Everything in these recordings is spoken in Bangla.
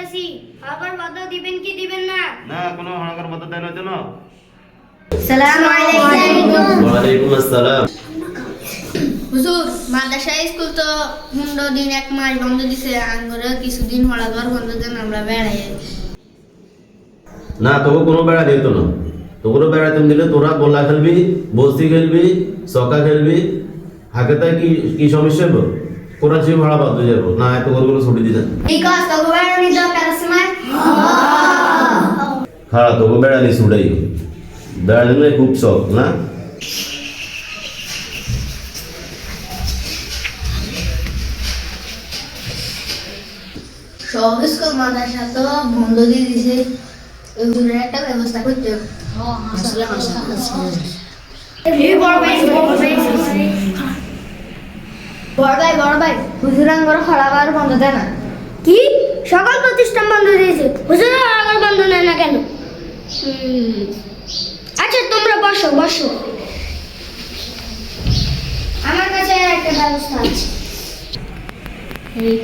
কইতাছি আবার বাধা দিবেন কি দিবেন না? না কোনো হড়াকর মতো দেন না সালাম আলাইকুম। ওয়ালাইকুম আসসালাম। হুজুর মাদ্রাসা স্কুল তো পনেরো দিন এক মাস বন্ধ দিছে আঙ্গুরে কিছুদিন হলাদর বন্ধ দেন আমরা বেড়াই না তোকে কোনো বেড়া দিত না। তোকে বেড়া তুমি দিলে তোরা গোলা খেলবি বসি খেলবি চকা খেলবি। হাকে কি কি সমস্যা হব করাচি ভাড়া বাদ হয়ে যাব। না এত করে কোনো ছুটি দিতেন বেড়ানি হ্যাঁ তোকে বেড়া নিস উড়াই বেড়া দিলে খুব শখ না? সব স্কুল মাদ্রাসা তো বন্ধ দিয়ে দিছে। হুজুরের একটা ব্যবস্থা করতে হবে। এই বড় ভাই। বড় ভাই বড় ভাই বড় ভাই হুজুর আঙ্গুর হলাবার বন্ধ দেয় না। কি? সকল প্রতিষ্ঠান বন্ধ দিয়েছে হুজুরান আবার বন্ধ নেয় না কেন? আচ্ছা তোমরা বসো বসো। আমার কাছে একটা ব্যবস্থা আছে। এই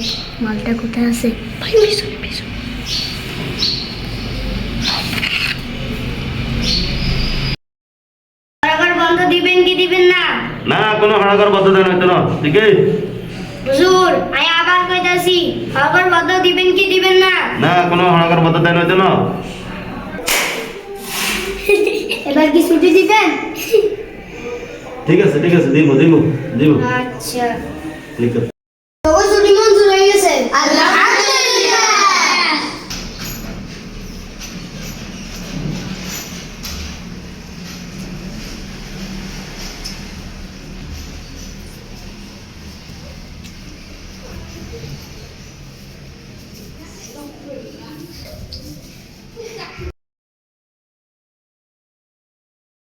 মালটা কোথায় আছে? আবার বন্ধ দিবেন কি দিবেন না। না কোনো হড়াকর মতো দেন হইতো না। ঠিক আছে হুজুর আমি আবার কইতাছি আবার বন্ধ দিবেন কি দিবেন না? না কোনো হড়াকর মতো দেন হইতো না। এবার কি ছুটি দিবেন? ঠিক আছে ঠিক আছে দিব দিব দিব আচ্ছা। ঠিক আছে।